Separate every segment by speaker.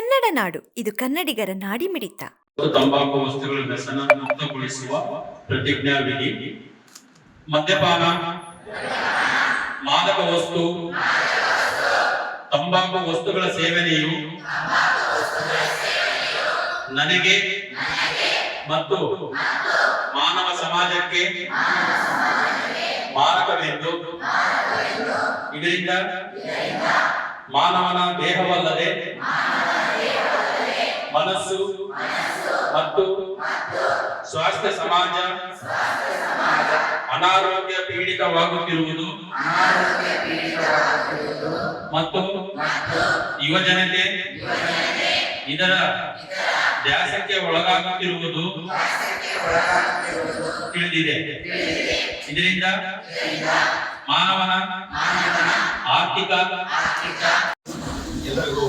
Speaker 1: ಕನ್ನಡ ನಾಡು, ಇದು ಕನ್ನಡಿಗರ ನಾಡಿ
Speaker 2: ಮಿಡಿತ ತಂಬಾಕು ವಸ್ತುಗಳ ವ್ಯಸನ ಮುಕ್ತಗೊಳಿಸುವ ಪ್ರತಿಜ್ಞಾವಿಧಿ. ಮದ್ಯಪಾನ. ಮಾದಕ ವಸ್ತು. ತಂಬಾಕು ವಸ್ತುಗಳ ಸೇವನೆಯು. ನನಗೆ ಮತ್ತು ಮಾನವ ಸಮಾಜಕ್ಕೆ ಮಾರಕವೆಂದು. ಇದರಿಂದ ಮಾನವನ ದೇಹವಲ್ಲದೆ ಮನಸ್ಸು ಮತ್ತು ಸ್ವಾಸ್ಥ್ಯ ಸಮಾಜ ಅನಾರೋಗ್ಯ ಪೀಡಿತವಾಗುತ್ತಿರುವುದು ಮತ್ತು ಯುವಜನತೆ ಇದರ ದ್ಯಾಸಕ್ಕೆ ಒಳಗಾಗುತ್ತಿರುವುದು ತಿಳಿದಿದೆ. ಇದರಿಂದ ಮಾನವನ ಆರ್ಥಿಕ.
Speaker 3: ಎಲ್ಲರಿಗೂ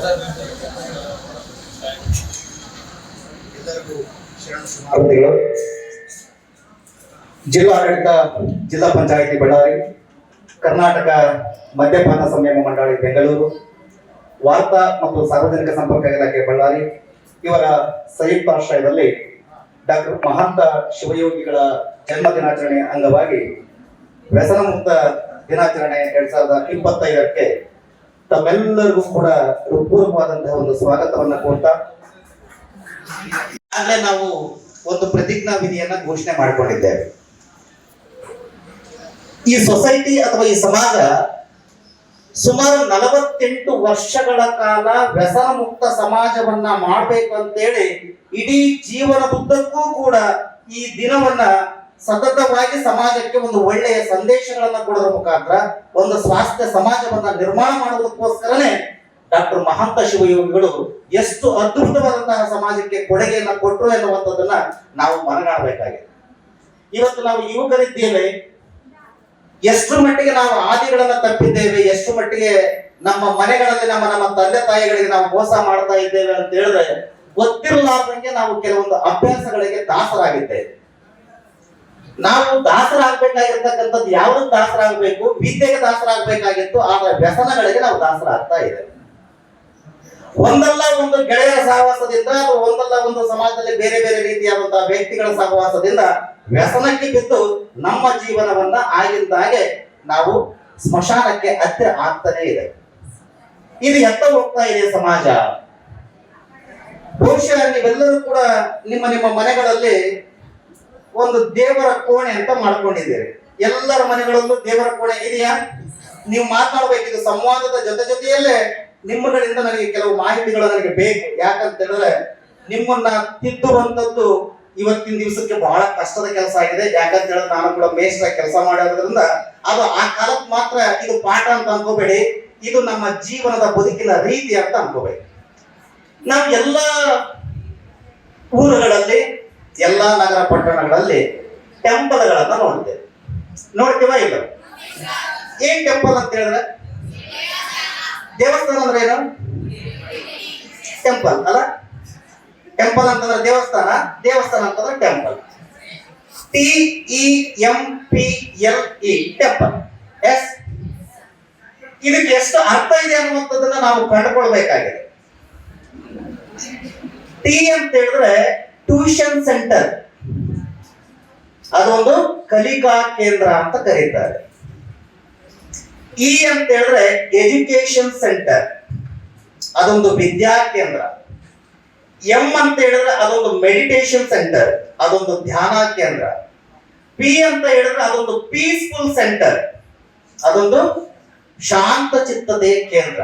Speaker 3: ಜಿಲ್ಲಾಡಳಿತ ಜಿಲ್ಲಾ ಪಂಚಾಯಿತಿ ಬಳ್ಳಾರಿ, ಕರ್ನಾಟಕ ಮದ್ಯಪಾನ ಸಂಯಮ ಮಂಡಳಿ ಬೆಂಗಳೂರು, ವಾರ್ತಾ ಮತ್ತು ಸಾರ್ವಜನಿಕ ಸಂಪರ್ಕ ಇಲಾಖೆ ಬಳ್ಳಾರಿ, ಇವರ ಸಂಯುಕ್ತ ಆಶ್ರಯದಲ್ಲಿ ಡಾಕ್ಟರ್ ಮಹಾಂತ ಶಿವಯೋಗಿಗಳ ಜನ್ಮ ದಿನಾಚರಣೆ ಅಂಗವಾಗಿ ವ್ಯಸನ ಮುಕ್ತ ದಿನಾಚರಣೆ ಎರಡ್ ಸಾವಿರದ ಇಪ್ಪತ್ತೈದಕ್ಕೆ ತಮ್ಮೆಲ್ಲರಿಗೂ ಕೂಡ ಹೃತ್ಪೂರ್ವಕವಾದಂತಹ ಒಂದು ಸ್ವಾಗತವನ್ನ ಕೊಡ್ತಾ ಆಗ್ಲೇ ನಾವು ಒಂದು ಪ್ರತಿಜ್ಞಾ ವಿಧಿಯನ್ನ ಘೋಷಣೆ ಮಾಡಿಕೊಂಡಿದ್ದೇವೆ. ಈ ಸೊಸೈಟಿ ಅಥವಾ ಈ ಸಮಾಜ ಸುಮಾರು ನಲವತ್ತೆಂಟು ವರ್ಷಗಳ ಕಾಲ ವ್ಯಸನ ಮುಕ್ತ ಸಮಾಜವನ್ನ ಮಾಡಬೇಕು ಅಂತೇಳಿ ಇಡೀ ಜೀವನದುದ್ದಕ್ಕೂ ಕೂಡ ಈ ದಿನವನ್ನ ಸತತವಾಗಿ ಸಮಾಜಕ್ಕೆ ಒಂದು ಒಳ್ಳೆಯ ಸಂದೇಶಗಳನ್ನ ಕೊಡೋದ್ರ ಮುಖಾಂತರ ಒಂದು ಸ್ವಾಸ್ಥ್ಯ ಸಮಾಜವನ್ನ ನಿರ್ಮಾಣ ಮಾಡೋದಕ್ಕೋಸ್ಕರನೇ ಡಾಕ್ಟರ್ ಮಹಾಂತ ಶಿವಯೋಗಿಗಳು ಎಷ್ಟು ಅದ್ಭುತವಾದಂತಹ ಸಮಾಜಕ್ಕೆ ಕೊಡುಗೆಯನ್ನ ಕೊಟ್ಟರು ಎನ್ನುವಂಥದ್ದನ್ನ ನಾವು ಮನಗಾಣಬೇಕಾಗಿದೆ. ಇವತ್ತು ನಾವು ಯುವಕರಿದ್ದೇವೆ. ಎಷ್ಟು ಮಟ್ಟಿಗೆ ನಾವು ಆದಿಗಳನ್ನ ತಪ್ಪಿದ್ದೇವೆ, ಎಷ್ಟು ಮಟ್ಟಿಗೆ ನಮ್ಮ ಮನೆಗಳಲ್ಲಿ ನಮ್ಮ ನಮ್ಮ ತಂದೆ ತಾಯಿಗಳಿಗೆ ನಾವು ಮೋಸ ಮಾಡ್ತಾ ಇದ್ದೇವೆ ಅಂತ ಹೇಳಿದ್ರೆ, ಗೊತ್ತಿರಲಾರ್ದಂಗೆ ನಾವು ಕೆಲವೊಂದು ಅಭ್ಯಾಸಗಳಿಗೆ ದಾಸರಾಗಿದ್ದೇವೆ. ನಾವು ದಾಸರಾಗಬೇಕಾಗಿರ್ತಕ್ಕಂಥದ್ದು ಯಾವ್ದು ದಾಸರಾಗಬೇಕು? ವಿದ್ಯೆಗೆ ದಾಸರಾಗಬೇಕಾಗಿತ್ತು, ಆದ್ರೆ ವ್ಯಸನಗಳಿಗೆ ನಾವು ದಾಸರಾಗ್ತಾ ಇದ್ದೇವೆ. ಒಂದಲ್ಲ ಒಂದು ಗೆಳೆಯರ ಸಹವಾಸದಿಂದ ಅಥವಾ ಒಂದಲ್ಲ ಒಂದು ಸಮಾಜದಲ್ಲಿ ಬೇರೆ ಬೇರೆ ರೀತಿಯಾದಂತಹ ವ್ಯಕ್ತಿಗಳ ಸಹವಾಸದಿಂದ ವ್ಯಸನಕ್ಕೆ ಬಿದ್ದು ನಮ್ಮ ಜೀವನವನ್ನ ಆಗಿಂದಾಗೆ ನಾವು ಸ್ಮಶಾನಕ್ಕೆ ಹತ್ತಿರ ಆಗ್ತಾನೆ ಇದೆ. ಇದು ಎತ್ತ ಹೋಗ್ತಾ ಇದೆ ಸಮಾಜ. ಬಹುಶಃ ನೀವೆಲ್ಲರೂ ಕೂಡ ನಿಮ್ಮ ನಿಮ್ಮ ಮನೆಗಳಲ್ಲಿ ಒಂದು ದೇವರ ಕೋಣೆ ಅಂತ ಮಾಡ್ಕೊಂಡಿದ್ದೇವೆ ಎಲ್ಲರ ಮನೆಗಳಲ್ಲೂ ದೇವರ ಕೋಣೆ ಇದೆಯಾ? ನೀವು ಮಾತಾಡಬೇಕಿದ್ದು ಸಂವಾದದ ಜೊತೆ ಜೊತೆಯಲ್ಲೇ ನಿಮ್ಮಗಳಿಂದ ನನಗೆ ಕೆಲವು ಮಾಹಿತಿಗಳು ನನಗೆ ಬೇಕು. ಯಾಕಂತ ಹೇಳಿದ್ರೆ ನಿಮ್ಮನ್ನ ತಿದ್ದುವಂಥದ್ದು ಇವತ್ತಿನ ದಿವಸಕ್ಕೆ ಬಹಳ ಕಷ್ಟದ ಕೆಲಸ ಆಗಿದೆ. ಯಾಕಂತ ಹೇಳಿದ್ರೆ ನಾನು ಕೂಡ ಮೇಷ್ಟ್ರ ಕೆಲಸ ಮಾಡೋದ್ರಿಂದ ಅದು ಆ ಕಾಲಕ್ಕೆ ಮಾತ್ರ ಇದು ಪಾಠ ಅಂತ ಅನ್ಕೋಬೇಡಿ. ಇದು ನಮ್ಮ ಜೀವನದ ಬದುಕಿನ ರೀತಿ ಅಂತ ಅನ್ಕೋಬೇಕು. ನಾವು ಎಲ್ಲ ಊರುಗಳಲ್ಲಿ ಎಲ್ಲ ನಗರ ಪಟ್ಟಣಗಳಲ್ಲಿ ಟೆಂಪಲ್ಗಳನ್ನ ನೋಡ್ತೇವೆ. ನೋಡ್ತೀವ ಇಲ್ಲ? ಏನ್ ಟೆಂಪಲ್ ಅಂತ ಹೇಳಿದ್ರೆ? ದೇವಸ್ಥಾನ ಅಂದ್ರೆ ಏನು? ಟೆಂಪಲ್, ಅಲ್ಲ? ಟೆಂಪಲ್ ಅಂತಂದ್ರೆ ದೇವಸ್ಥಾನ ದೇವಸ್ಥಾನ ಅಂತಂದ್ರೆ temple. T E M P L E temple. Yes? ಇದಕ್ಕೆ ಎಷ್ಟು ಅರ್ಥ ಇದೆ ಅನ್ನುವಂಥದ್ದನ್ನ ನಾವು ಕಂಡುಕೊಳ್ಬೇಕಾಗಿದೆ. ಟಿ ಅಂತ ಹೇಳಿದ್ರೆ ಟ್ಯೂಷನ್ ಸೆಂಟರ್. ಅದೊಂದು ಕಲಿಕಾ ಕೇಂದ್ರ ಅಂತ ಕರೀತಾರೆ. ಇ ಅಂತ ಹೇಳಿದ್ರೆ ಎಜುಕೇಶನ್ ಸೆಂಟರ್. ಅದೊಂದು ವಿದ್ಯಾ ಕೇಂದ್ರ. ಎಂ ಅಂತ ಹೇಳಿದ್ರೆ ಅದೊಂದು ಮೆಡಿಟೇಷನ್ ಸೆಂಟರ್, ಅದೊಂದು ಧ್ಯಾನ ಕೇಂದ್ರ. ಪಿ ಅಂತ ಹೇಳಿದ್ರೆ ಅದೊಂದು ಪೀಸ್ಫುಲ್ ಸೆಂಟರ್, ಅದೊಂದು ಶಾಂತ ಚಿತ್ತತೆಯ ಕೇಂದ್ರ.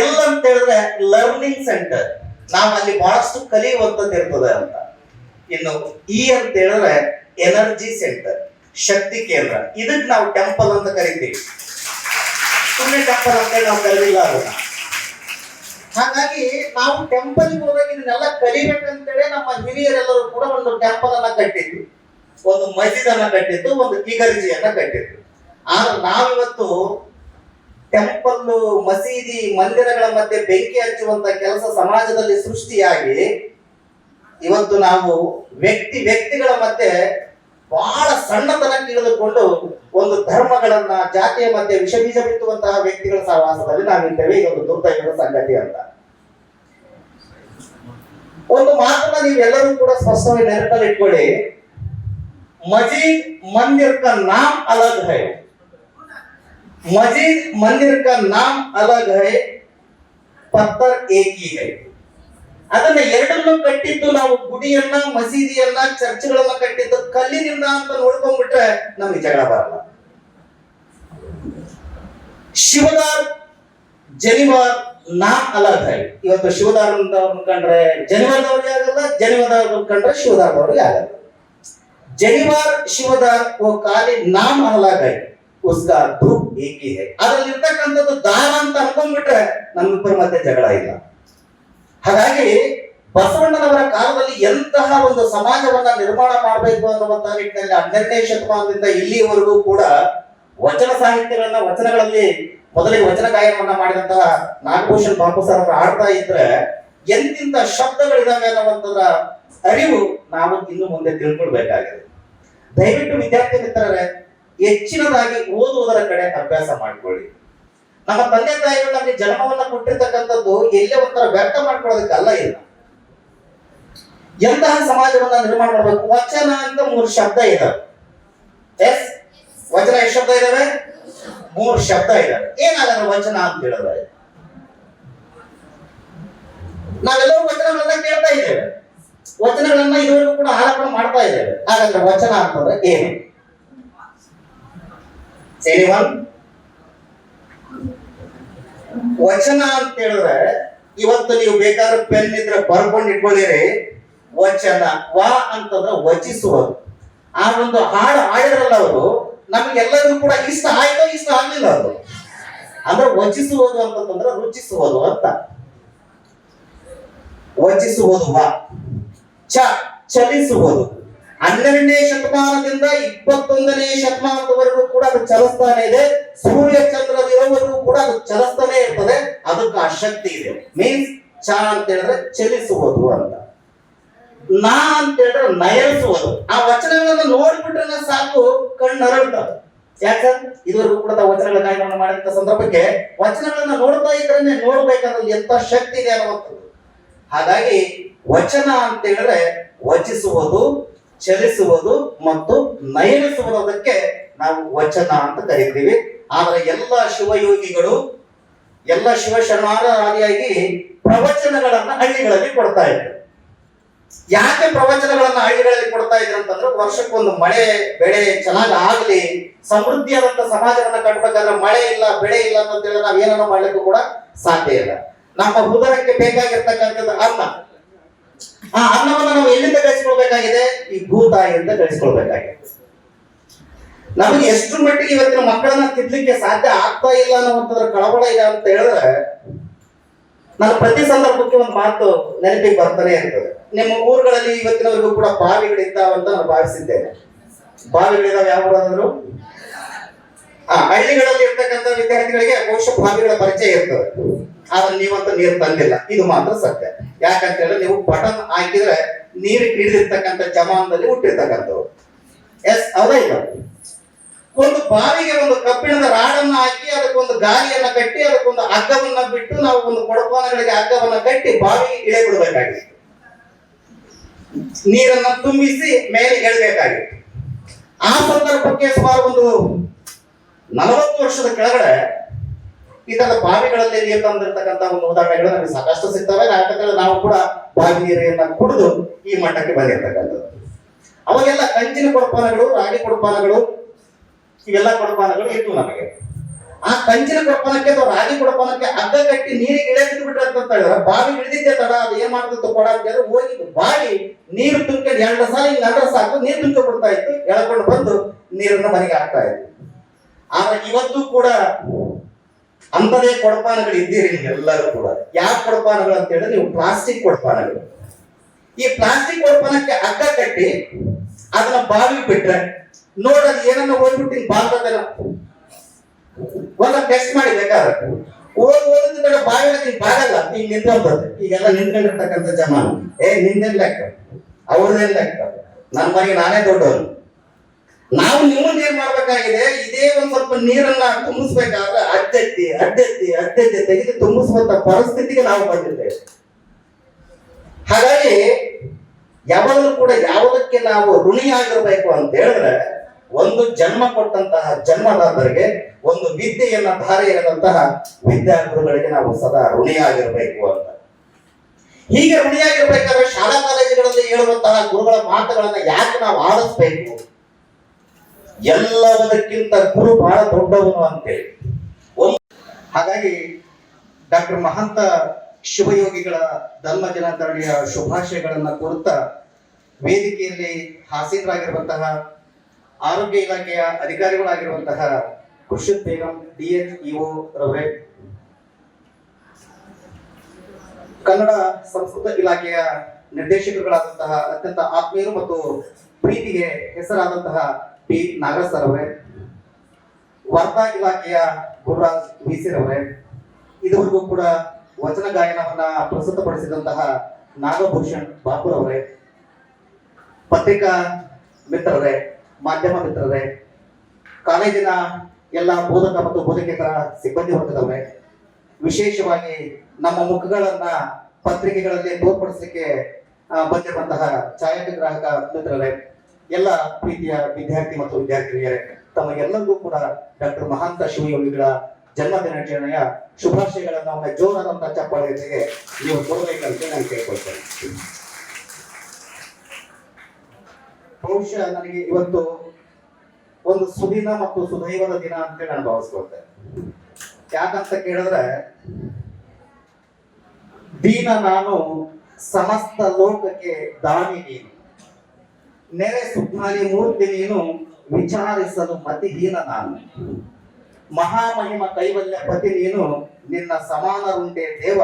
Speaker 3: ಎಲ್ ಅಂತ ಹೇಳಿದ್ರೆ ಲರ್ನಿಂಗ್ ಸೆಂಟರ್. ನಾವು ಅಲ್ಲಿ ಬಹಳಷ್ಟು ಕಲಿಯುವಂಥದ್ದು ಇರ್ತದೆ ಅಂತ. ಇನ್ನು ಇ ಅಂತ ಹೇಳಿದ್ರೆ ಎನರ್ಜಿ ಸೆಂಟರ್, ಶಕ್ತಿ ಕೇಂದ್ರ. ಇದಕ್ಕೆ ನಾವು ಟೆಂಪಲ್ ಅಂತ ಕರಿತೀವಿ. ಸುಮ್ಮನೆ ಟೆಂಪಲ್ ಅಂತ ನಾವು ಕರೆದಿಲ್ಲ ಅದನ್ನ. ಹಾಗಾಗಿ ನಾವು ಟೆಂಪಲ್ ಹೋದಾಗ ಇದನ್ನೆಲ್ಲ ಕಲಿಬೇಕಂತೇಳಿ ನಮ್ಮ ಹಿರಿಯರೆಲ್ಲರೂ ಕೂಡ ಒಂದು ಟೆಂಪಲ್ ಅನ್ನ ಕಟ್ಟಿದ್ವಿ ಒಂದು ಮಸೀದ್ ಅನ್ನ ಕಟ್ಟಿದ್ದು ಒಂದು ಇಗರ್ಜಿಯನ್ನ ಕಟ್ಟಿದ್ರು. ಆದ್ರೆ ನಾವಿವತ್ತು ಟೆಂಪಲ್ ಮಸೀದಿ, ಮಂದಿರಗಳ ಮಧ್ಯೆ ಬೆಂಕಿ ಹಚ್ಚುವಂತ ಕೆಲಸ ಸಮಾಜದಲ್ಲಿ ಸೃಷ್ಟಿಯಾಗಿ ಇವತ್ತು ನಾವು ವ್ಯಕ್ತಿ, ವ್ಯಕ್ತಿಗಳ ಮಧ್ಯೆ ಬಹಳ ಸಣ್ಣತನ ಇಳಿದುಕೊಂಡು ಒಂದು ಧರ್ಮಗಳನ್ನ, ಜಾತಿಯ ಮಧ್ಯೆ ವಿಷ ಬೀಜ ಬಿತ್ತುವಂತಹ ವ್ಯಕ್ತಿಗಳ ಸಹವಾಸದಲ್ಲಿ ನಾವಿದ್ದೇವೆ ಇದೊಂದು ದುರ್ದೈವದ ಸಂಗತಿ ಅಂತ. ಒಂದು ಮಾತನ್ನ ನೀವೆಲ್ಲರೂ ಕೂಡ ಸ್ಪಷ್ಟವಾಗಿ ನೆನಪಲ್ಲಿ ಇಟ್ಕೊಳ್ಳಿ. ಮಜೀದ್ ಮಂದಿರ್ ನಾಮ್ ಅಲಗ್ ಹೈ. मस्जिद मंदिर का नाम अलग है ಪತ್ತರ್ ಏಕಿ ಹೈ ಅದನ್ನ ಎರಡನ್ನು ಕಟ್ಟಿದ್ದು ನಾವು ಗುಡಿಯನ್ನ ಮಸೀದಿಯನ್ನ ಚರ್ಚ್ಗಳನ್ನ ಕಟ್ಟಿದ್ದು ಕಲ್ಲಿನಿಂದ ಅಂತ ನೋಡ್ಕೊಂಡ್ಬಿಟ್ರೆ ನಮ್ಗೆ ಜಗಳ ಬರಲ್ಲ ಶಿವದಾರ್ ಜನಿವಾರ್ ನಾಮ್ ಅಲಗ್ ಹೈ ಇವತ್ತು ಶಿವದಾರ್ ಅಂತ ಕಂಡ್ರೆ ಜನಿವಾರದವ್ರಿಗೆ ಆಗಲ್ಲ ಜನಿವಾರದವ್ರಿಗೆ ಕಂಡ್ರೆ ಶಿವದಾರದವ್ರಿಗೆ ಆಗಲ್ಲ जनिवार शिवदार वो काले नाम अलग है उसका ಧ್ರುವ್ है ಅದ್ರಲ್ಲಿ ಇರ್ತಕ್ಕಂಥದ್ದು ದಾನ ಅಂತ ಅನ್ಕೊಂಡ್ಬಿಟ್ರೆ ನಮ್ಮಿಬ್ಬರ ಮಧ್ಯೆ ಜಗಳ ಇಲ್ಲ. ಹಾಗಾಗಿ ಬಸವಣ್ಣನವರ ಕಾಲದಲ್ಲಿ ಎಂತಹ ಒಂದು ಸಮಾಜವನ್ನ ನಿರ್ಮಾಣ ಮಾಡಬೇಕು ಅನ್ನುವಂತಹ ನಿಟ್ಟಿನಲ್ಲಿ ಹನ್ನೆರಡನೇ ಶತಮಾನದಿಂದ ಇಲ್ಲಿಯವರೆಗೂ ಕೂಡ ವಚನ ಸಾಹಿತ್ಯಗಳನ್ನ, ವಚನಗಳಲ್ಲಿ ಮೊದಲಿಗೆ ವಚನ ಗಾಯನವನ್ನ ಮಾಡಿದಂತಹ ನಾಗಭೂಷಣ್ ಬಾಬು ಸರ್ ಅವರು ಆಡ್ತಾ ಇದ್ರೆ ಎಂತಿಂತ ಶಬ್ದಗಳಿದಾವೆ ಅನ್ನುವಂಥದ್ರ ಅರಿವು ನಾವು ಇನ್ನು ಮುಂದೆ ತಿಳ್ಕೊಳ್ಬೇಕಾಗಿದೆ. ದಯವಿಟ್ಟು ವಿದ್ಯಾರ್ಥಿ ಮಿತ್ರರೇ ಹೆಚ್ಚಿನದಾಗಿ ಓದುವುದರ ಕಡೆ ಅಭ್ಯಾಸ ಮಾಡಿಕೊಳ್ಳಿ. ನಮ್ಮ ತಂದೆ ತಾಯಿಗಳು ನಮಗೆ ಜನ್ಮವನ್ನ ಕೊಟ್ಟಿರ್ತಕ್ಕಂಥದ್ದು ಎಲ್ಲೇ ಒಂಥರ ವ್ಯರ್ಥ ಮಾಡ್ಕೊಳ್ಳೋದಕ್ಕಲ್ಲ ಇಲ್ಲ. ಎಂತಹ ಸಮಾಜವನ್ನ ನಿರ್ಮಾಣ ಮಾಡಬೇಕು? ವಚನ ಅಂತ ಮೂರು ಶಬ್ದ ಇದಾವೆ. ಎಸ್? ವಚನ ಎಷ್ಟು ಶಬ್ದ ಇದಾವೆ? ಮೂರು ಶಬ್ದ ಇದಾವೆ. ಏನಾಗಲ್ಲ ವಚನ ಅಂತ ಹೇಳಿದ್ರೆ. ನಾವೆಲ್ಲರೂ ವಚನಗಳನ್ನ ಕೇಳ್ತಾ ಇದ್ದೇವೆ. ವಚನಗಳನ್ನ ಇದುವರೆಗೂ ಕೂಡ ಆರೋಪಣೆ ಮಾಡ್ತಾ ಇದ್ದೇವೆ. ಹಾಗಾದ್ರೆ ವಚನ ಅಂತಂದ್ರೆ ಏನು? ಎನಿವನ್ ವಚನ ಅಂತ ಹೇಳಿದ್ರೆ, ಇವತ್ತು ನೀವು ಬೇಕಾದ್ರೆ ಪೆನ್ ಇದ್ರೆ ಬರ್ಕೊಂಡು ಇಟ್ಕೊಳ್ಳಿರಿ ವಚನ. ವಾ ಅಂತಂದ್ರೆ ವಚಿಸುವುದು. ಆ ಒಂದು ಹಾಡು ಹಾಡಿದ್ರಲ್ಲ ಅವರು, ನಮಗೆಲ್ಲರಿಗೂ ಕೂಡ ಇಷ್ಟ ಆಯ್ತೋ ಇಷ್ಟ ಆಗ್ಲಿಲ್ಲ ಅದು. ಅಂದ್ರೆ ವಚಿಸುವುದು ಅಂತಂದ್ರೆ ರುಚಿಸುವುದು ಅಂತ. ವಚಿಸುವುದು ವಾ. ಚಲಿಸುವುದು. ಹನ್ನೆರಡನೇ ಶತಮಾನದಿಂದ ಇಪ್ಪತ್ತೊಂದನೇ ಶತಮಾನದವರೆಗೂ ಕೂಡ ಅದು ಚಲಿಸ್ತಾನೆ ಇದೆ. ಸೂರ್ಯ ಚಂದ್ರದಿರೋವರೆಗೂ ಕೂಡ ಅದು ಚಲಿಸ್ತಾನೆ ಇರ್ತದೆ. ಅದಕ್ಕೆ ಆ ಶಕ್ತಿ ಇದೆ. ಮೀನ್ಸ್ ಚ ಅಂತ ಹೇಳಿದ್ರೆ ಚಲಿಸುವುದು ಅಂತ. ನಾ ಅಂತ ಹೇಳಿದ್ರೆ ನಯಲಿಸುವುದು ಆ ವಚನಗಳನ್ನ ನೋಡ್ಬಿಟ್ರೆ ಸಾಕು, ಕಣ್ಣು ಯಾಕಂದ್ರೆ ಯಾಕ ಇದುವರೆಗೂ ಕೂಡ ವಚನಗಳ ಕಾರ್ಯಕ್ರಮ ಮಾಡಿದಂತ ಸಂದರ್ಭಕ್ಕೆ ವಚನಗಳನ್ನ ನೋಡ್ತಾ ಇದ್ರೆ ನೋಡ್ಬೇಕಾದ್ರೆ ಎಂತ ಶಕ್ತಿ ಇದೆ ಅನ್ನುವಂಥದ್ದು. ಹಾಗಾಗಿ ವಚನ ಅಂತ ಹೇಳಿದ್ರೆ ವಚಿಸುವುದು ಚಲಿಸುವುದು ಮತ್ತು ನಯನಿಸುವುದಕ್ಕೆ ನಾವು ವಚನ ಅಂತ ಕರಿತೀವಿ. ಆದರೆ ಎಲ್ಲ ಶಿವಯೋಗಿಗಳು, ಎಲ್ಲ ಶಿವಶರಣಾರಾದಿಯಾಗಿ ಪ್ರವಚನಗಳನ್ನ ಹಳ್ಳಿಗಳಲ್ಲಿ ಕೊಡ್ತಾ ಇದ್ರು. ಯಾಕೆ ಪ್ರವಚನಗಳನ್ನ ಹಳ್ಳಿಗಳಲ್ಲಿ ಕೊಡ್ತಾ ಇದ್ರು ಅಂತಂದ್ರೆ ವರ್ಷಕ್ಕೊಂದು ಮಳೆ, ಬೆಳೆ ಚೆನ್ನಾಗಿ ಆಗ್ಲಿ, ಸಮೃದ್ಧಿಯಾದಂತ ಸಮಾಜವನ್ನ ಕಟ್ಟಬೇಕಾದ್ರೆ ಮಳೆ ಇಲ್ಲ, ಬೆಳೆ ಇಲ್ಲ ಅಂತ ಹೇಳಿದ್ರೆ ಏನನ್ನ ಮಾಡ್ಲಿಕ್ಕೂ ಕೂಡ ಸಾಧ್ಯ ಇಲ್ಲ. ನಮ್ಮ ಉದರಕ್ಕೆ ಬೇಕಾಗಿರ್ತಕ್ಕಂಥದ್ದು ಅನ್ನ. ಆ ಅನ್ನವನ್ನು ನಾವು ಎಲ್ಲಿಂದ ಗಳಿಸ್ಕೊಳ್ಬೇಕಾಗಿದೆ ಈ ಭೂತಾಯಿಯಿಂದ ಗಳಿಸ್ಕೊಳ್ಬೇಕಾಗಿದೆ ನಮಗೆ ಎಷ್ಟು ಮಟ್ಟಿಗೆ ಇವತ್ತಿನ ಮಕ್ಕಳನ್ನ ತಿದ್ಲಿಕ್ಕೆ ಸಾಧ್ಯ ಆಗ್ತಾ ಇಲ್ಲ ಅನ್ನುವಂಥದ್ರ ಕಳವಳ ಇದೆ ಅಂತ ಹೇಳಿದ್ರೆ, ನಾನು ಪ್ರತಿ ಸಂದರ್ಭಕ್ಕೆ ಒಂದು ಮಾತು ನೆನಪಿಗೆ ಬರ್ತಾನೆ ಇರ್ತದೆ. ನಿಮ್ಮ ಊರುಗಳಲ್ಲಿ ಇವತ್ತಿನವರೆಗೂ ಕೂಡ ಬಾವಿಗಳಿದ್ದಾವಂತ ನಾನು ಭಾವಿಸಿದ್ದೇನೆ. ಬಾವಿಗಳಿದಾವೆ ಯಾವ ಊರಾದ್ರು ಆ, ಹಳ್ಳಿಗಳಲ್ಲಿ ಇರ್ತಕ್ಕಂಥ ವಿದ್ಯಾರ್ಥಿಗಳಿಗೆ ಬಹುಶಃ ಬಾವಿಗಳ ಪರಿಚಯ ಇರ್ತದೆ. ಆದ್ರೆ ನೀವಂತ ನೀರು ತಂದಿಲ್ಲ. ಇದು ಮಾತ್ರ ಸತ್ಯ. ಯಾಕಂತ ಹೇಳಿದ್ರೆ ನೀವು ಬಟನ್ ಹಾಕಿದ್ರೆ ನೀರು ಹಿಡಿದಿರ್ತಕ್ಕಂಥ ಜಮಾನದಲ್ಲಿ ಹುಟ್ಟಿರ್ತಕ್ಕಂಥವ್ರು. ಎಸ್ ಹೌದಾ ಇಲ್ಲ ಒಂದು ಬಾವಿಗೆ ಒಂದು ಕಬ್ಬಿಣದ ರಾಡನ್ನ ಹಾಕಿ ಅದಕ್ಕೊಂದು ಗಾಲಿಯನ್ನ ಕಟ್ಟಿ ಅದಕ್ಕೊಂದು ಹಗ್ಗವನ್ನ ಬಿಟ್ಟು ನಾವು ಒಂದು ಕೊಡಪಾನಗಳಿಗೆ ಹಗ್ಗವನ್ನ ಕಟ್ಟಿ ಬಾವಿ ಇಳೆ ಬಿಡಬೇಕಾಗಿತ್ತು. ನೀರನ್ನ ತುಂಬಿಸಿ ಮೇಲೆ ಎಳಬೇಕಾಗಿತ್ತು ಆ ಸಂದರ್ಭಕ್ಕೆ ಸುಮಾರು ಒಂದು ನಲವತ್ತು ವರ್ಷದ ಕೆಳಗಡೆ ಈ ತರ ಬಾವಿಗಳಲ್ಲಿ ನೀರು ತಂದಿರ್ತಕ್ಕಂಥ ಒಂದು ಉದಾಹರಣೆಗಳು ನಮಗೆ ಸಾಕಷ್ಟು ಸಿಗ್ತವೆ. ಯಾಕಂದ್ರೆ ನಾವು ಕೂಡ ಬಾವಿ ನೀರನ್ನ ಕುಡಿದು ಈ ಮಟ್ಟಕ್ಕೆ ಬಂದಿರ್ತಕ್ಕಂಥದ್ದು. ಅವಾಗೆಲ್ಲ ಕಂಚಿನ ಕೊಡಪಾನಗಳು, ರಾಗಿ ಕೊಡಪಾನಗಳು, ಇವೆಲ್ಲ ಕೊಡಪಾನಗಳು ಇತ್ತು ನಮಗೆ. ಆ ಕಂಚಿನ ಕೊಡಪಾನಕ್ಕೆ ಅಥವಾ ರಾಗಿ ಕೊಡಪಾನಕ್ಕೆ ಅಗ್ಗ ಕಟ್ಟಿ ನೀರಿಗೆ ಇಳಿದು ಅಂತ ಹೇಳಿದ್ರೆ ಬಾವಿ ಇಳಿದಿದ್ದೆ ತಡ, ಅದು ಏನ್ ಮಾಡ್ತಿತ್ತು ಕೊಡ ಅಂತ ಹೋಗಿ ಬಾವಿ ನೀರು ತುಂಬಿಕೊಂಡು ಎರಡು ಸಲ ಹಿಂಗೆ ಅಂದ್ರೆ ಸಾಕು, ನೀರು ತುಂಬ ಬಿಡ್ತಾ ಇತ್ತು. ಎಳ್ಕೊಂಡು ಬಂದು ನೀರನ್ನು ಮನೆಗೆ ಹಾಕ್ತಾ ಇತ್ತು ಆದ್ರೆ ಇವತ್ತು ಕೂಡ ಅಂತದೇ ಕೊಡಪಾನಗಳು ಇದ್ದೀರಿ ನೀವೆಲ್ಲರೂ ಕೂಡ. ಯಾವ ಕೊಡಪಾನಗಳು ಅಂತ ಹೇಳಿದ್ರೆ ನೀವು ಪ್ಲಾಸ್ಟಿಕ್ ಕೊಡಪಾನಗಳು. ಈ ಪ್ಲಾಸ್ಟಿಕ್ ಕೊಡಪಾನಕ್ಕೆ ಅಗ್ಗ ಕಟ್ಟಿ ಅದನ್ನ ಬಾವಿ ಬಿಟ್ರೆ ನೋಡೋದು ಏನನ್ನ ಹೋಗ್ಬಿಟ್ಟು ಹಿಂಗ್ ಬಾಗ್ತದೇನೋ ಒಂದ ಟೆಸ್ಟ್ ಮಾಡಿ ಬೇಕಾದ್ರೆ. ಓದ್ ಓದಿದ ಕಡೆ ಬಾವಿ ಹಿಂಗ್ ಬಾಗಲ್ಲ. ಈಗ ನಿಂತ್ಕೊಂಡ್ಬರ್ತದೆ ಈಗೆಲ್ಲ ನಿಂತ್ಕೊಂಡಿರ್ತಕ್ಕಂಥ ಜಮಾನ. ಏ, ನಿಂದೇನ್ ಲೆಕ್ಕ? ಅವ್ರದೇನ್ ಲೆಕ್ಕ? ನನ್ನ ಮನೆಗೆ ನಾನೇ ದೊಡ್ಡವನು. ನಾವು ನಿಮ್ಮನ್ನ ಏನ್ ಮಾಡ್ಬೇಕಾಗಿದೆ. ಇದೇ ಒಂದ್ ಸ್ವಲ್ಪ ನೀರನ್ನ ತುಂಬಿಸ್ಬೇಕಾದ್ರೆ ಅಡ್ಡೆತ್ತಿ ಅಡ್ಡೆತ್ತಿ ಅಡ್ಡೆತ್ತಿ ತೆಗೆದು ತುಂಬಿಸುವಂತ ಪರಿಸ್ಥಿತಿಗೆ ನಾವು ಬಂದಿದ್ದೇವೆ. ಹಾಗಾಗಿ ಯಾವಾಗಲೂ ಕೂಡ ಯಾವುದಕ್ಕೆ ನಾವು ಋಣಿಯಾಗಿರ್ಬೇಕು ಅಂತ ಹೇಳಿದ್ರೆ, ಒಂದು ಜನ್ಮ ಕೊಟ್ಟಂತಹ ಜನ್ಮದಾತರಿಗೆ, ಒಂದು ವಿದ್ಯೆಯನ್ನ ಧಾರೆ ಇರದಂತಹ ವಿದ್ಯಾರ್ಥಿಗಳಿಗೆ ನಾವು ಸದಾ ಋಣಿಯಾಗಿರ್ಬೇಕು ಅಂತ. ಹೀಗೆ ಋಣಿಯಾಗಿರ್ಬೇಕಾದ್ರೆ ಶಾಲಾ ಕಾಲೇಜುಗಳಲ್ಲಿ ಹೇಳುವಂತಹ ಗುರುಗಳ ಮಾತುಗಳನ್ನ ಯಾಕೆ ನಾವು ಆಲಿಸ್ಬೇಕು? ಎಲ್ಲದಕ್ಕಿಂತ ಗುರು ಬಹಳ ದೊಡ್ಡವನು ಅಂತೇಳಿ. ಹಾಗಾಗಿ ಡಾಕ್ಟರ್ ಮಹಂತ ಶಿವಯೋಗಿಗಳ ಧರ್ಮ ದಿನಾಚರಣೆಯ ಶುಭಾಶಯಗಳನ್ನ ಕೋರುತ್ತಾ ವೇದಿಕೆಯಲ್ಲಿ ಹಾಸೀನರಾಗಿರುವಂತಹ ಆರೋಗ್ಯ ಇಲಾಖೆಯ ಅಧಿಕಾರಿಗಳಾಗಿರುವಂತಹ Khurshid Begum D H EO ರವರೇ, Kannada ಸಂಸ್ಕೃತ ಇಲಾಖೆಯ ನಿರ್ದೇಶಕರುಗಳಾದಂತಹ ಅತ್ಯಂತ ಆತ್ಮೀಯರು ಮತ್ತು ಪ್ರೀತಿಗೆ ಹೆಸರಾದಂತಹ ಪಿ ಸರ್ ಅವರೇ ವಾರ್ತಾ ಇಲಾಖೆಯ ಗುರುರಾಜ್ ವಿಸಿರವರೇ ಇದುವರೆಗೂ ಕೂಡ ವಚನ ಗಾಯನವನ್ನ ಪ್ರಸ್ತುತಪಡಿಸಿದಂತಹ ನಾಗಭೂಷಣ್ ಬಾಪುರ್ ಅವರೇ ಪತ್ರಿಕಾ ಮಿತ್ರರೇ, ಮಾಧ್ಯಮ ಮಿತ್ರರೇ, ಕಾಲೇಜಿನ ಎಲ್ಲ ಬೋಧಕ ಮತ್ತು ಬೋಧಕೇತರ ಸಿಬ್ಬಂದಿ ವರ್ಗದವರೇ, ವಿಶೇಷವಾಗಿ ನಮ್ಮ ಮುಖಗಳನ್ನ ಪತ್ರಿಕೆಗಳಲ್ಲಿ ತೋರ್ಪಡಿಸಲಿಕ್ಕೆ ಬಂದಿರುವಂತಹ ಛಾಯಾಗ್ರಾಹಕ ಮಿತ್ರರೇ ಎಲ್ಲ ಪ್ರೀತಿಯ ವಿದ್ಯಾರ್ಥಿ ಮತ್ತು ವಿದ್ಯಾರ್ಥಿನಿಯರೇ ತಮಗೆಲ್ಲರಿಗೂ ಕೂಡ ಡಾಕ್ಟರ್ ಮಹಾಂತ ಶಿವಯೋಗಿಗಳ ಜನ್ಮ ದಿನಾಚರಣೆಯ ಶುಭಾಶಯಗಳನ್ನ ಒಮ್ಮೆ ಜೋರಾದಂತಹ ಚಪ್ಪಾಳೆ ಜೊತೆಗೆ ನೀವು ಕೊಡಬೇಕಂತ ನಾನು ಕೇಳ್ಕೊಳ್ತೇನೆ. ಬಹುಶಃ ನನಗೆ ಇವತ್ತು ಒಂದು ಸುದಿನ ಮತ್ತು ಸುದೈವದ ದಿನ ಅಂತ ನಾನು ಭಾವಿಸ್ಕೊಳ್ತೇನೆ. ಯಾಕಂತ ಕೇಳಿದ್ರೆ, ದೀನ ನಾನು ಸಮಸ್ತ ಲೋಕಕ್ಕೆ ದಾನಿ ನೀನು. ನೆರೆ ಸುಖಾನಿ ಮೂರ್ತಿ ನೀನು ವಿಚಾರಿಸಲು ಮತಿಹೀನ ನಾನು. ಮಹಾಮಹಿಮ ಕೈವಲ್ಯ ಪತಿ ನೀನು ನಿನ್ನ ಸಮಾನರುಂಟೆ ದೇವ,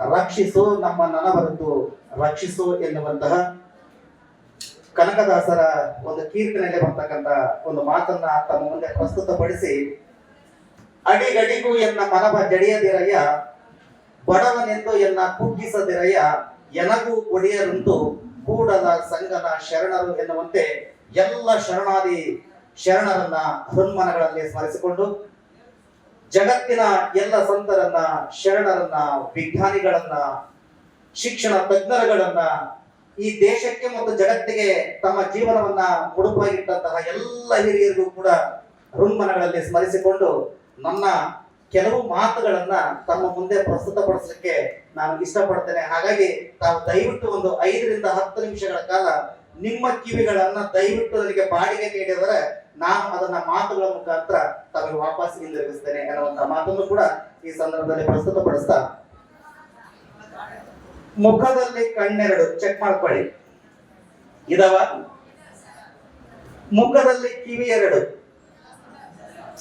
Speaker 3: ರಕ್ಷಿಸೋ ನಮ್ಮ ನನವರದ್ದು ರಕ್ಷಿಸೋ ಎನ್ನುವಂತಹ ಕನಕದಾಸರ ಒಂದು ಕೀರ್ತನೆಯಲ್ಲಿ ಬರ್ತಕ್ಕಂತ ಒಂದು ಮಾತನ್ನ ತಮ್ಮ ಮುಂದೆ ಪ್ರಸ್ತುತಪಡಿಸಿ, ಅಡಿಗಡಿಗೂ ಎನ್ನ ಮನವ ಜಡಿಯದಿರಯ್ಯ, ಬಡವನೆಂದು ಎನ್ನ ಕುಗ್ಗಿಸದಿರಯ್ಯ, ಎನಗೂ ಒಡೆಯರುಂಟು ಕೂಡಲ ಸಂಘದ ಶರಣರು ಎನ್ನುವಂತೆ ಎಲ್ಲ ಶರಣಾದಿ ಶರಣರನ್ನ ಹೃನ್ಮನಗಳಲ್ಲಿ ಸ್ಮರಿಸಿಕೊಂಡು ಜಗತ್ತಿನ ಎಲ್ಲ ಸಂತರನ್ನ ಶರಣರನ್ನ ವಿಜ್ಞಾನಿಗಳನ್ನ ಶಿಕ್ಷಣ ತಜ್ಞರುಗಳನ್ನ ಈ ದೇಶಕ್ಕೆ ಮತ್ತು ಜಗತ್ತಿಗೆ ತಮ್ಮ ಜೀವನವನ್ನ ಮುಡುಪಾಗಿಟ್ಟಂತಹ ಎಲ್ಲ ಹಿರಿಯರಿಗೂ ಕೂಡ ಹೃನ್ಮನಗಳಲ್ಲಿ ಸ್ಮರಿಸಿಕೊಂಡು ನನ್ನ ಕೆಲವು ಮಾತುಗಳನ್ನ ತಮ್ಮ ಮುಂದೆ ಪ್ರಸ್ತುತಪಡಿಸಲಿಕ್ಕೆ ನಾನು ಇಷ್ಟಪಡ್ತೇನೆ. ಹಾಗಾಗಿ ತಾವು ದಯವಿಟ್ಟು ಒಂದು ಐದರಿಂದ ಹತ್ತು ನಿಮಿಷಗಳ ಕಾಲ ನಿಮ್ಮ ಕಿವಿಗಳನ್ನ ದಯವಿಟ್ಟು ನನಗೆ ಬಾಡಿಗೆ ನೀಡಿದರೆ ನಾನು ಅದನ್ನ ಮಾತುಗಳ ಮುಖಾಂತರ ತಮಗೆ ವಾಪಸ್ ಹಿಂದಿರುಗಿಸ್ತೇನೆ ಅನ್ನುವಂತ ಮಾತನ್ನು ಕೂಡ ಈ ಸಂದರ್ಭದಲ್ಲಿ ಪ್ರಸ್ತುತಪಡಿಸ್ತಾ. ಮುಖದಲ್ಲಿ ಕಣ್ಣೆರಡು ಚೆಕ್ ಮಾಡ್ಕೊಳ್ಳಿ. ಇದಾವ? ಮುಖದಲ್ಲಿ ಕಿವಿ ಎರಡು.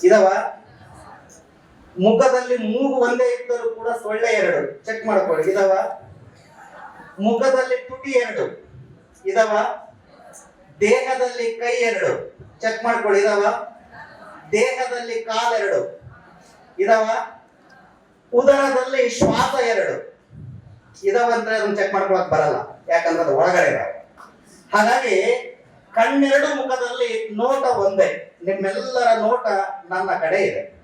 Speaker 3: ಇದಾವ? ಮುಖದಲ್ಲಿ ಮೂಗು ಒಂದೇ ಇದ್ದರೂ ಕೂಡ ಸೊಳ್ಳೆ ಎರಡು. ಚೆಕ್ ಮಾಡ್ಕೊಳ್ಳಿ. ಇದಾವ? ಮುಖದಲ್ಲಿ ತುಟಿ ಎರಡು. ಇದಾವ? ದೇಹದಲ್ಲಿ ಕೈ ಎರಡು. ಚೆಕ್ ಮಾಡ್ಕೊಳ್ಳಿ. ಇದಾವ? ದೇಹದಲ್ಲಿ ಕಾಲೆರಡು ಇದಾವ? ಉದರದಲ್ಲಿ ಶ್ವಾಸ ಎರಡು. ಇದಾವಂದ್ರೆ ಅದನ್ನ ಚೆಕ್ ಮಾಡ್ಕೊಳಕ್ ಬರಲ್ಲ. ಯಾಕಂದ್ರೆ ಅದು ಒಳಗಡೆ ಇದಾವೆ ಹಾಗಾಗಿ ಕಣ್ಣೆರಡು ಮುಖದಲ್ಲಿ ನೋಟ ಒಂದೇ. ನಿಮ್ಮೆಲ್ಲರ ನೋಟ ನನ್ನ ಕಡೆ ಇದೆ.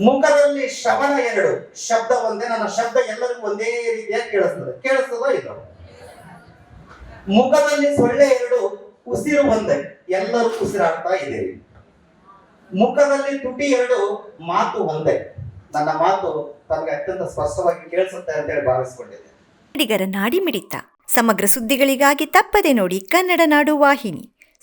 Speaker 3: ಮುಖದಲ್ಲಿ ಶವನ ಎರಡು, ಶಬ್ದ ಒಂದೇ, ನನ್ನ ಶಬ್ದ ಎಲ್ಲರಿಗೂ ಒಂದೇ ರೀತಿಯಾಗಿ ಕೇಳಿಸ್ತದೆ. ಕೇಳಿಸ್ತದೋ ಇಲ್ಲ ಮುಖದಲ್ಲಿ ಸೊಳ್ಳೆ ಎರಡು, ಉಸಿರು ಒಂದೇ, ಎಲ್ಲರೂ ಉಸಿರಾಡ್ತಾ ಇದ್ದೀವಿ ಮುಖದಲ್ಲಿ ತುಟಿ ಎರಡು, ಮಾತು ಒಂದೇ. ನನ್ನ ಮಾತು ತನಗೆ ಅತ್ಯಂತ ಸ್ಪಷ್ಟವಾಗಿ ಕೇಳಿಸುತ್ತೆ ಅಂತ ಹೇಳಿ
Speaker 1: ಕನ್ನಡಿಗರ ನಾಡಿ ಮಿಡಿತ, ಸಮಗ್ರ ಸುದ್ದಿಗಳಿಗಾಗಿ ತಪ್ಪದೆ ನೋಡಿ ಕನ್ನಡ ನಾಡು ವಾಹಿನಿ.